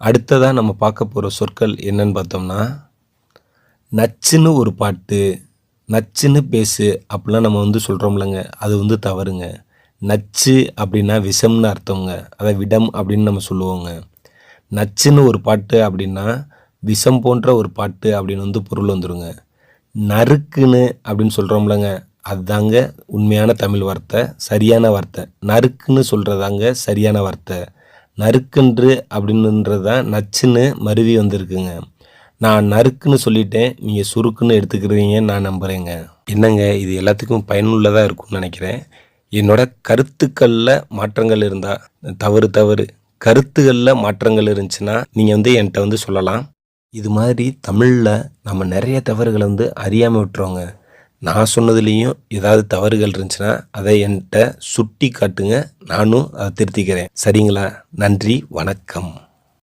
அடுத்ததாக நம்ம பார்க்க போகிற சொற்கள் என்னன்னு பார்த்தோம்னா நச்சுன்னு ஒரு பாட்டு நச்சுன்னு பேசு அப்படிலாம் நம்ம வந்து சொல்கிறோம்லங்க அது வந்து தவறுங்க. நச்சு அப்படின்னா விஷம்னு அர்த்தங்க அதை விடம் அப்படின்னு நம்ம சொல்லுவோங்க. நச்சுன்னு ஒரு பாட்டு அப்படின்னா விஷம் போன்ற ஒரு பாட்டு அப்படின்னு வந்து பொருள் வந்துருங்க. நறுக்குன்னு அப்படின்னு சொல்கிறோம்லங்க அதுதாங்க உண்மையான தமிழ் வார்த்தை சரியான வார்த்தை. நறுக்குன்னு சொல்கிறதாங்க சரியான வார்த்தை. நறுக்குன்று அப்படின்றது தான் நச்சுன்னு மருவி வந்திருக்குங்க. நான் நறுக்குன்னு சொல்லிட்டேன் நீங்கள் சுருக்குன்னு எடுத்துக்கிறீங்கன்னு நான் நம்புகிறேங்க என்னங்க இது எல்லாத்துக்கும் பயனுள்ளதாக இருக்கும்னு நினைக்கிறேன். என்னோட கருத்துக்களில் மாற்றங்கள் இருந்தால் தவறு தவறு கருத்துகளில் மாற்றங்கள் இருந்துச்சுன்னா நீங்கள் வந்து என்கிட்ட வந்து சொல்லலாம். இது மாதிரி தமிழில் நம்ம நிறைய தவறுகளை வந்து அறியாமல் விட்டுருவோங்க. நான் சொன்னதுலேயும் ஏதாவது தவறுகள் இருந்துச்சுன்னா அதை என்கிட்ட சுட்டி காட்டுங்க நானும் அதை திருத்திக்கிறேன். சரிங்களா? நன்றி. வணக்கம்.